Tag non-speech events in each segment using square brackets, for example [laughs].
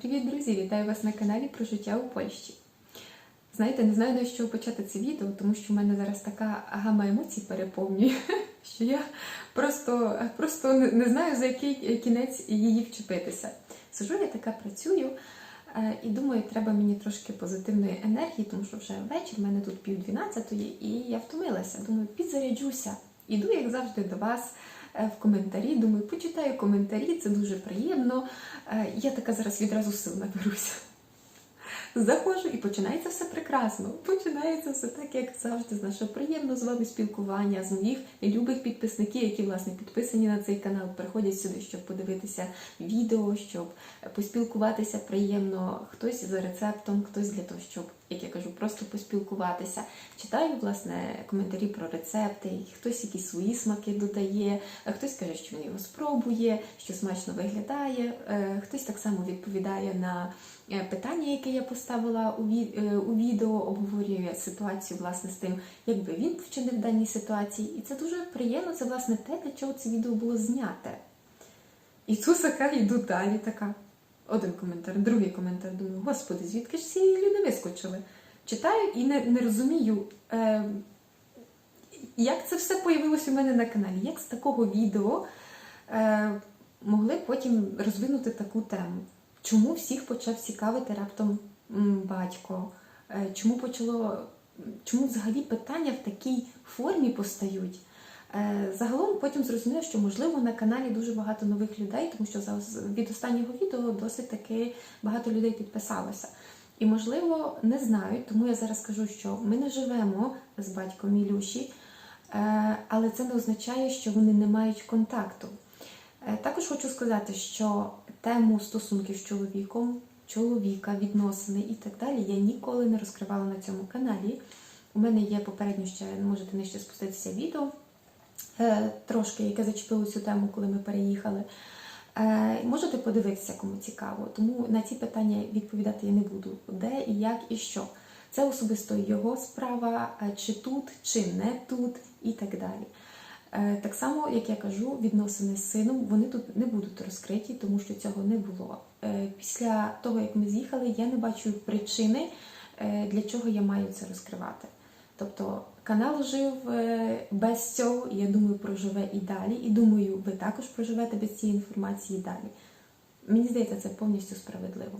Привіт, друзі! Вітаю вас на каналі про життя у Польщі. Знаєте, не знаю, на що почати це відео, тому що в мене зараз така гама емоцій переповнює, [laughs] що я просто, просто не знаю, за який кінець її вчепитися. Сижу, я така працюю е, і думаю, треба мені трошки позитивної енергії, тому що вже вечір, в мене тут пів дванадцятої, і я втомилася. Думаю, підзаряджуся. Іду, як завжди, до вас в коментарі. Думаю, почитаю коментарі, це дуже приємно. Е, Я така зараз відразу сил наберуся. Заходжу і починається все прекрасно. Починається все так, як завжди, з нашого приємного з вами спілкування, з моїх любих підписників, які власне підписані на цей канал, приходять сюди, щоб подивитися відео, щоб поспілкуватися приємно. Хтось за рецептом, хтось для того, щоб, як я кажу, просто поспілкуватися. Читаю власне коментарі про рецепти, хтось якісь свої смаки додає, хтось каже, що він його спробує, що смачно виглядає. е, Хтось так само відповідає на е, питання, яке я поставила е, у відео, обговорює ситуацію власне з тим, як би він вчинив даній ситуації. І це дуже приємно. Це власне те, для чого це відео було зняте. І тут така йду далі, така. Один коментар, другий коментар. Думаю, господи, звідки ж ці люди вискочили? Читаю і не, не розумію, е, як це все появилось у мене на каналі, як з такого відео е, могли потім розвинути таку тему. Чому всіх почав цікавити раптом батько? Е, чому почало, чому взагалі питання в такій формі постають? Е, Загалом потім зрозуміла, що можливо на каналі дуже багато нових людей, тому що від останнього відео досить таки багато людей підписалося. І, можливо, не знають, тому я зараз скажу, що ми не живемо з батьком Ілюші, е, але це не означає, що вони не мають контакту. Е, Також хочу сказати, що тему стосунків з чоловіком, чоловіка, відносини і так далі я ніколи не розкривала на цьому каналі. У мене є попередньо ще можете нижче спуститися відео, трошки, яке зачепило цю тему, коли ми переїхали. Е, Можете подивитися, кому цікаво. Тому на ці питання відповідати я не буду. Де і як і що. Це особисто його справа, е, чи тут, чи не тут, і так далі. Е, Так само, як я кажу, відносини з сином вони тут не будуть розкриті, тому що цього не було. Е, Після того, як ми з'їхали, я не бачу причини, е, для чого я маю це розкривати. Тобто канал жив е, без цього, я думаю, проживе і далі. І думаю, ви також проживете без цієї інформації далі. Мені здається, це повністю справедливо.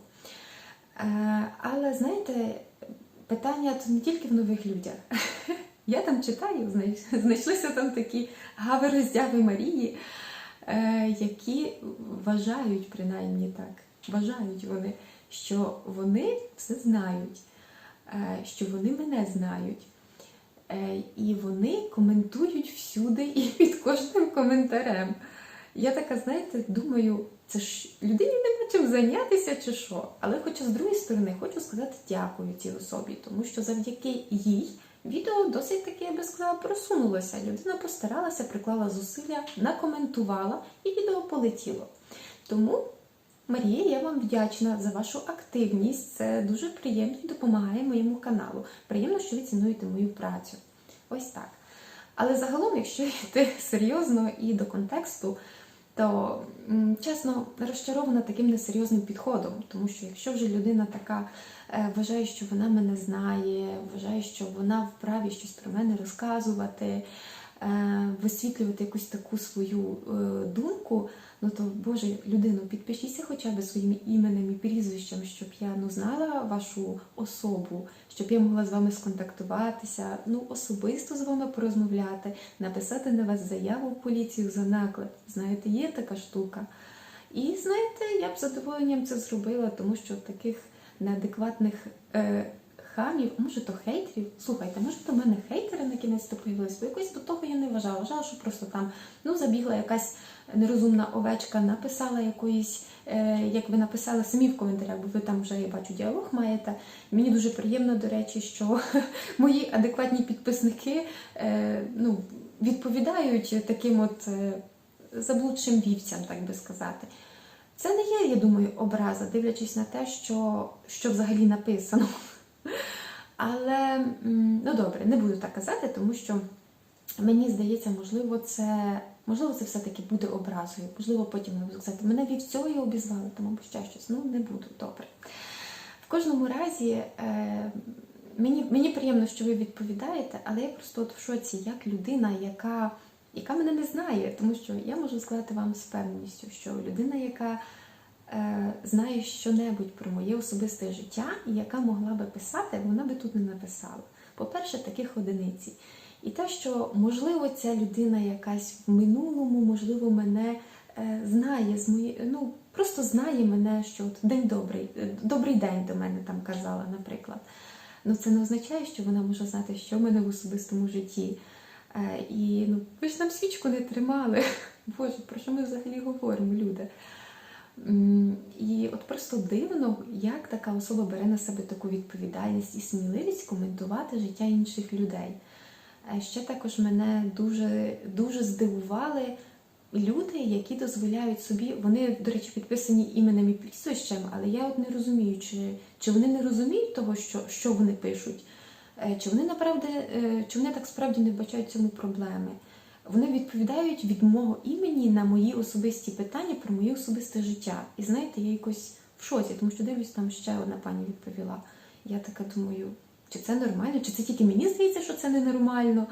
Е, Але знаєте, питання тут не тільки в нових людях. Я там читаю, знайшлися там такі гави-роздяви Марії, е, які вважають, принаймні так, вважають вони, що вони все знають, що вони мене знають. Е, І вони коментують всюди і [laughs] під кожним коментарем. Я така, знаєте, думаю, це ж людині нема чим зайнятися чи що. Але хоча з другої сторони хочу сказати дякую цій особі, тому що завдяки їй відео досить таки, я би сказала, просунулося. Людина постаралася, приклала зусилля, накоментувала і відео полетіло. Тому, Марія, я вам вдячна за вашу активність. Це дуже приємно і допомагає моєму каналу. Приємно, що ви цінуєте мою працю. Ось так. Але загалом, якщо йти серйозно і до контексту, то чесно розчарована таким несерйозним підходом, тому що якщо вже людина така е, вважає, що вона мене знає, вважає, що вона вправі щось про мене розказувати, висвітлювати якусь таку свою е, думку, ну то Боже, людину, підпишіться хоча б своїм іменем і прізвищем, щоб я ну, знала вашу особу, щоб я могла з вами сконтактуватися, ну особисто з вами порозмовляти, написати на вас заяву в поліцію за наклеп. Знаєте, є така штука. І знаєте, я б задоволенням це зробила, тому що таких неадекватних е, хамів, може то хейтерів. Слухайте, може до мене хейтери на кінець то появились, бо якось до того я не вважала. Вважала, що просто там ну забігла якась нерозумна овечка, написала якоїсь, е, як ви написали самі в коментарях, бо ви там вже я бачу діалог маєте. Мені дуже приємно, до речі, що [laughs] мої адекватні підписники е, ну, відповідають таким от е, заблудшим вівцям, так би сказати. Це не є, я думаю, образа, дивлячись на те, що, що взагалі написано. Але ну добре, не буду так казати, тому що мені здається, можливо, це Можливо, це все-таки буде образою. Можливо, потім я буду казати, мене вівцею обізвали там або ще щось. Ну, не буду, добре. В кожному разі, е, мені, мені приємно, що ви відповідаєте, але я просто от в шоці, як людина, яка, яка мене не знає, тому що я можу сказати вам з певністю, що людина, яка знає щонебудь про моє особисте життя, і яка могла би писати, вона би тут не написала. По-перше, таких одиниці. І те, що можливо ця людина якась в минулому, можливо, мене е, знає з мої, ну просто знає мене, що от день добрий, е, добрий день до мене там казала, наприклад. Ну це не означає, що вона може знати, що в мене в особистому житті. Е, і ну, ви ж нам свічку не тримали. [laughs] Боже, про що ми взагалі говоримо, люди? І от просто дивно, як така особа бере на себе таку відповідальність і сміливість коментувати життя інших людей. Е, Ще також мене дуже, дуже здивували люди, які дозволяють собі, вони, до речі, підписані іменем і прізвищем, але я от не розумію, чи, чи вони не розуміють того, що, що вони пишуть, Е, чи вони направді, е, чи вони так справді не бачать в цьому проблеми. Вони відповідають від мого імені на мої особисті питання про моє особисте життя. І знаєте, я якось в шоці, тому що дивлюсь, там ще одна пані відповіла. Я така думаю, чи це нормально, чи це тільки мені здається, що це ненормально.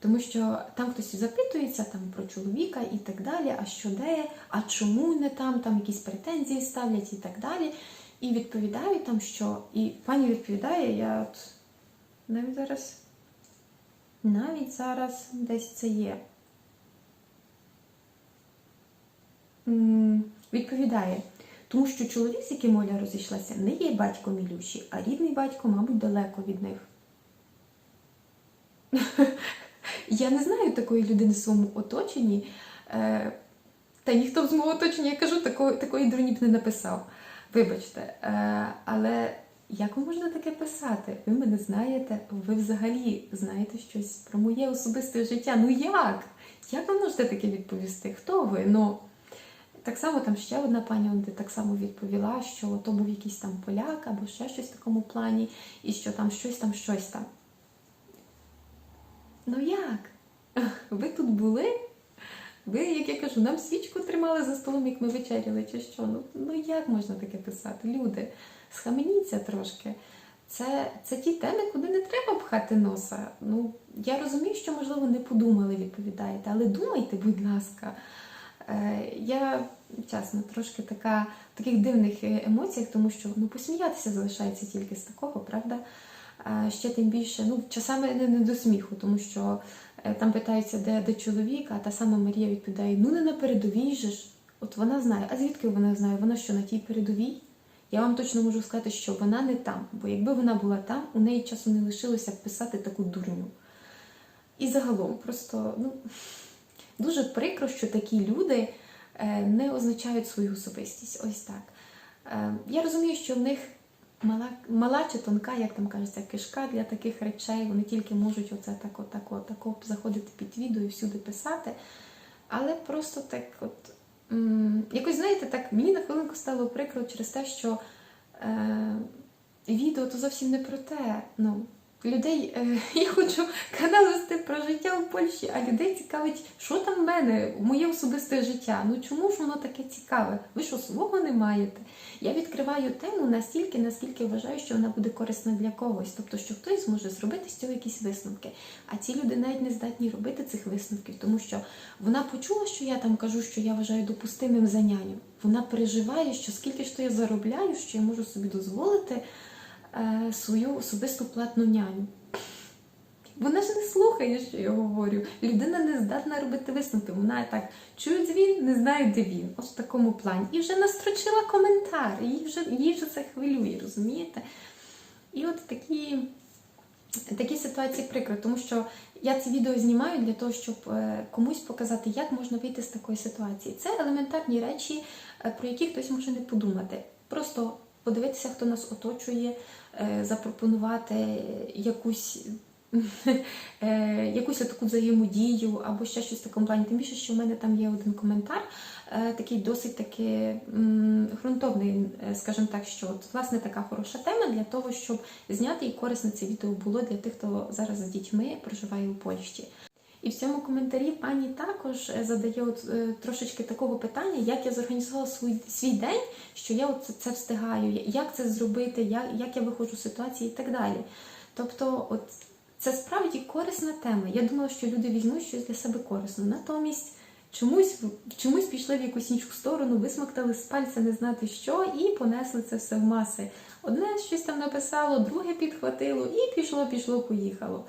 Тому що там хтось запитується там про чоловіка і так далі, а що де, а чому не там, там якісь претензії ставлять і так далі. І відповідають там, що. І пані відповідає, я от навіть зараз, навіть зараз десь це є. Відповідає, тому що чоловік, з яким Оля розійшлася, не є батьком Ілюші, а рідний батько, мабуть, далеко від них. [laughs] Я не знаю такої людини в своєму оточенні. Е, Та ніхто з мого оточення, я кажу, такої, такої дурні б не написав. Вибачте. Е, Але як ви можете таке писати? Ви мене знаєте, ви взагалі знаєте щось про моє особисте життя. Ну як? Як ви можете таке відповісти? Хто ви? Ну, так само там ще одна пані де так само відповіла, що то був якийсь там поляк або ще щось в такому плані, і що там щось там, щось там. Ну як? Ви тут були? Ви, як я кажу, нам свічку тримали за столом, як ми вечеряли, чи що? Ну, ну як можна таке писати? Люди, схаменіться трошки. Це, це ті теми, куди не треба пхати носа. Ну, я розумію, що, можливо, не подумали, відповідаєте, але думайте, будь ласка. Е, я, чесно, трошки така в таких дивних е, емоціях, тому що ну, посміятися залишається тільки з такого, правда? А ще тим більше, ну, часами не, не до сміху, тому що е, там питаються, де, де чоловік, а та сама Марія відповідає: ну не на передовій же ж. От вона знає. А звідки вона знає? Вона що на тій передовій? Я вам точно можу сказати, що вона не там. Бо якби вона була там, у неї часу не лишилося б писати таку дурню. І загалом, просто ну, дуже прикро, що такі люди е, не означають свою особистість. Ось так. Е, Я розумію, що в них мала, мала чи тонка, як там кажеться, кишка для таких речей. Вони тільки можуть оце так, от, так, заходити під відео і всюди писати. Але просто так, от якось знаєте, так мені на хвилинку стало прикро через те, що е, відео то зовсім не про те. Ну, людей, е, [laughs] я хочу канал вести про життя в Польщі, а людей цікавить, що там в мене, моє особисте життя. Ну чому ж воно таке цікаве? Ви що свого не маєте? Я відкриваю тему настільки, наскільки вважаю, що вона буде корисна для когось. Тобто, що хтось зможе зробити з цього якісь висновки. А ці люди навіть не здатні робити цих висновків, тому що вона почула, що я там кажу, що я вважаю допустимим за няню. Вона переживає, що скільки ж то я заробляю, що я можу собі дозволити свою особисту платну няню. Вона ж не слухає, що я говорю. Людина не здатна робити висновки. Вона так чує дзвін, не знає, де він. Ось в такому плані. І вже настрочила коментар, їй вже, їй вже це хвилює, розумієте? І от такі, такі ситуації прикро, тому що я це відео знімаю для того, щоб е, комусь показати, як можна вийти з такої ситуації. Це елементарні речі, е, про які хтось може не подумати. Просто подивитися, хто нас оточує, е, запропонувати якусь. [laughs] е, Якусь таку взаємодію або ще щось в такому плані. Тим більше, що в мене там є один коментар, е, такий досить таки ґрунтовний, скажімо так, що от, власне така хороша тема для того, щоб зняти і корисне це відео було для тих, хто зараз з дітьми проживає у Польщі. І в цьому коментарі пані також е, задає от, е, трошечки такого питання, як я зорганізувала свій, свій день, що я от це, це встигаю, як це зробити, як, як я виходжу з ситуації і так далі. Тобто, от це справді корисна тема. Я думала, що люди візьмуть щось для себе корисно. Натомість чомусь, чомусь пішли в якусь іншу сторону, висмоктали з пальця не знати що, і понесли це все в маси. Одне щось там написало, друге підхватило, і пішло, пішло, поїхало.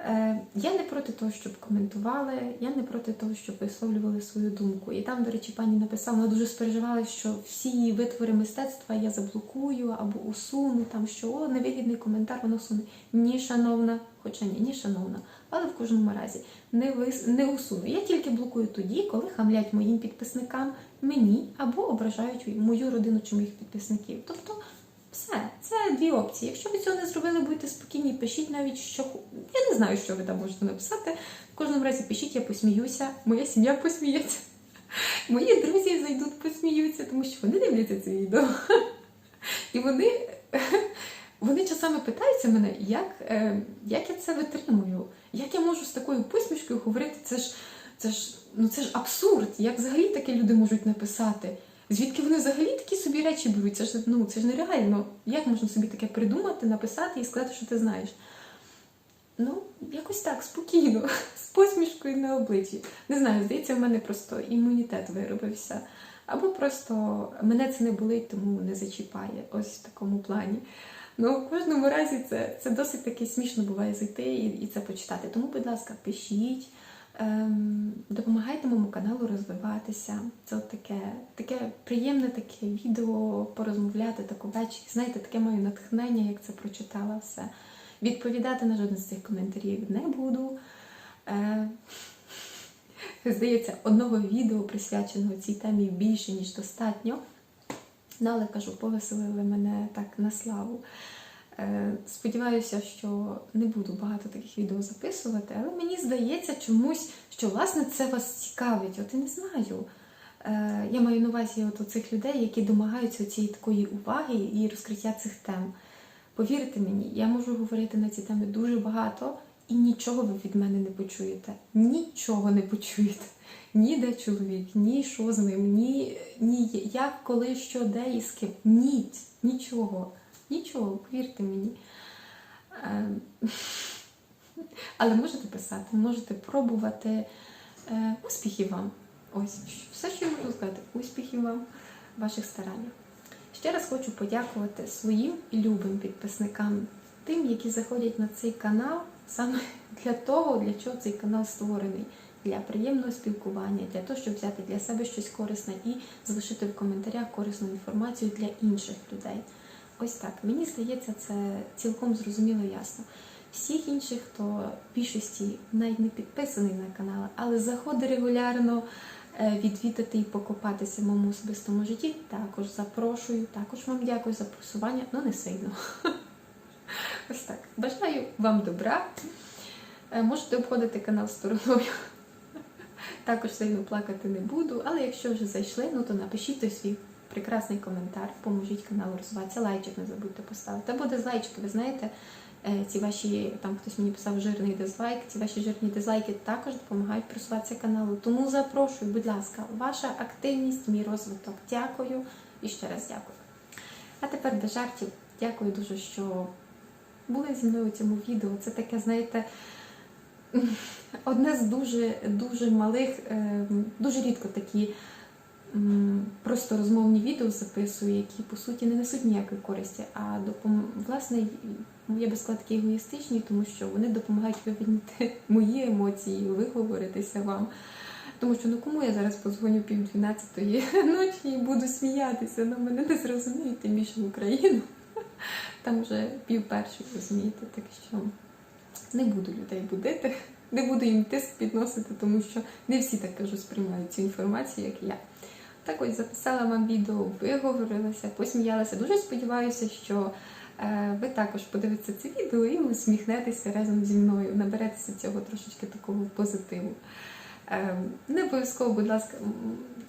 Е, Я не проти того, щоб коментували, я не проти того, щоб висловлювали свою думку. І там, до речі, пані написала, вона дуже спереживала, що всі витвори мистецтва я заблокую або усуну, там що о, невигідний коментар, воно усуне. Ні, шановна, хоча ні, ні, шановна, але в кожному разі не вис... не усуну. Я тільки блокую тоді, коли хамлять моїм підписникам, мені або ображають мою родину чи моїх підписників. Тобто. Все, це дві опції. Якщо ви цього не зробили, будьте спокійні, пишіть навіть що я не знаю, що ви там можете написати. В кожному разі пишіть, я посміюся, моя сім'я посміється, [laughs] мої друзі зайдуть, посміються, тому що вони дивляться це відео. [laughs] І вони, [laughs] вони часами питаються мене, як, е, як я це витримую, як я можу з такою посмішкою говорити, це ж, це ж, ну це ж абсурд, як взагалі таке люди можуть написати. Звідки вони взагалі такі собі речі беруть? Це ж ну це ж нереально. Як можна собі таке придумати, написати і сказати, що ти знаєш? Ну, якось так, спокійно, [laughs] з посмішкою на обличчі. Не знаю, здається, в мене просто імунітет виробився. Або просто мене це не болить, тому не зачіпає. Ось в такому плані. Ну, в кожному разі це, це досить таки смішно буває зайти і, і це почитати. Тому, будь ласка, пишіть. Ем, допомагайте моєму каналу розвиватися. Це от таке, таке приємне таке відео порозмовляти, таку ввечері. Знаєте, таке моє натхнення, як це прочитала все. Відповідати на жоден з цих коментарів не буду. Е, здається, одного відео присвяченого цій темі більше, ніж достатньо. Ну, але кажу, повеселили мене так на славу. Е, Сподіваюся, що не буду багато таких відео записувати, але мені здається чомусь, що власне це вас цікавить. От я не знаю. Е, Я маю на увазі от цих людей, які домагаються цієї такої уваги і розкриття цих тем. Повірте мені, я можу говорити на ці теми дуже багато, і нічого ви від мене не почуєте. Нічого не почуєте. Ні де чоловік, ні що з ним, ні, ні як, коли, що, де і з ким. Ніць, нічого. Нічого, повірте мені. Ем, [laughs] Але можете писати, можете пробувати. Е, Успіхів вам! Ось все, що я можу сказати. Успіхів вам ваших стараннях. Ще раз хочу подякувати своїм любим підписникам, тим, які заходять на цей канал саме [laughs] для того, для чого цей канал створений. Для приємного спілкування, для того, щоб взяти для себе щось корисне і залишити в коментарях корисну інформацію для інших людей. Ось так. Мені здається, це цілком зрозуміло і ясно. Всіх інших, хто більшості навіть не підписаний на канал, але заходить регулярно е, відвідати і покопатися в моєму особистому житті, також запрошую, також вам дякую за просування, ну не сильно. [laughs] Ось так. Бажаю вам добра. Е, Можете обходити канал стороною. [laughs] Також сильно плакати не буду, але якщо вже зайшли, ну то напишіть свій прекрасний коментар, поможіть каналу розвиватися, лайчик не забудьте поставити. Та буде з лайчики, ви знаєте, е, ці ваші, там хтось мені писав жирний дизлайк, ці ваші жирні дизлайки також допомагають просуватися каналу. Тому запрошую, будь ласка, ваша активність, мій розвиток. Дякую і ще раз дякую. А тепер до жартів. Дякую дуже, що були зі мною у цьому відео. Це таке, знаєте, [laughs] одне з дуже дуже малих, е, дуже рідко такі просто розмовні відео записую, які по суті не несуть ніякої користі, а допом... власне я би сказала такі егоїстичні, тому що вони допомагають вивільнити [laughs] мої емоції, виговоритися вам. Тому що ну кому я зараз подзвоню пів дванадцятої [laughs] ночі і буду сміятися, ну мене не зрозуміють, тим більше в Україну. [laughs] Там вже пів першої, розумієте, так що не буду людей будити, не буду їм тиск підносити, тому що не всі так кажу сприймають цю інформацію, як я. Так ось записала вам відео, виговорилася, посміялася. Дуже сподіваюся, що е, ви також подивитеся це відео і усміхнетеся разом зі мною, наберетеся цього трошечки такого позитиву. Е, не обов'язково, будь ласка,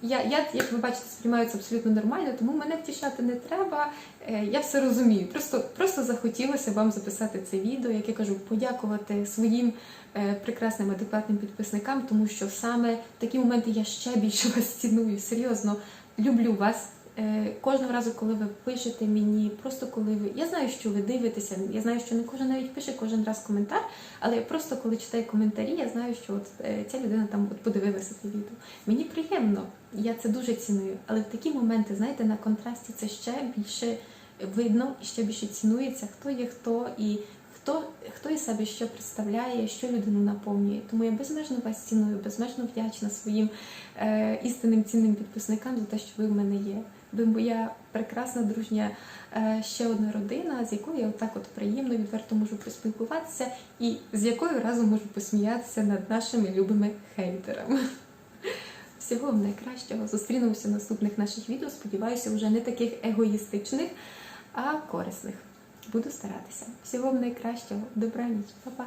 я, я, як ви бачите, сприймаю це абсолютно нормально, тому мене втішати не треба. Е, Я все розумію. Просто, просто захотілося вам записати це відео, як я кажу, подякувати своїм е, прекрасним адекватним підписникам, тому що саме такі моменти я ще більше [laughs] вас ціную. Серйозно люблю вас. Е, Кожного разу, коли ви пишете мені, просто коли ви. Я знаю, що ви дивитеся, я знаю, що не кожен навіть пише кожен раз коментар, але я просто коли читаю коментарі, я знаю, що от ця людина там от подивилася це відео. Мені приємно, я це дуже ціную. Але в такі моменти, знаєте, на контрасті це ще більше видно і ще більше цінується, хто є хто і хто, хто із себе що представляє, що людину наповнює. Тому я безмежно вас ціную, безмежно вдячна своїм е, істинним цінним підписникам за те, що ви в мене є. Ви моя прекрасна дружня е, ще одна родина, з якою я отак от приємно, відверто можу поспілкуватися, і з якою разом можу посміятися над нашими любими хейтерами. Всього вам найкращого. Зустрінемося в наступних наших відео. Сподіваюся, вже не таких егоїстичних, а корисних. Буду старатися. Всього вам найкращого. Добра ніч, Па-па.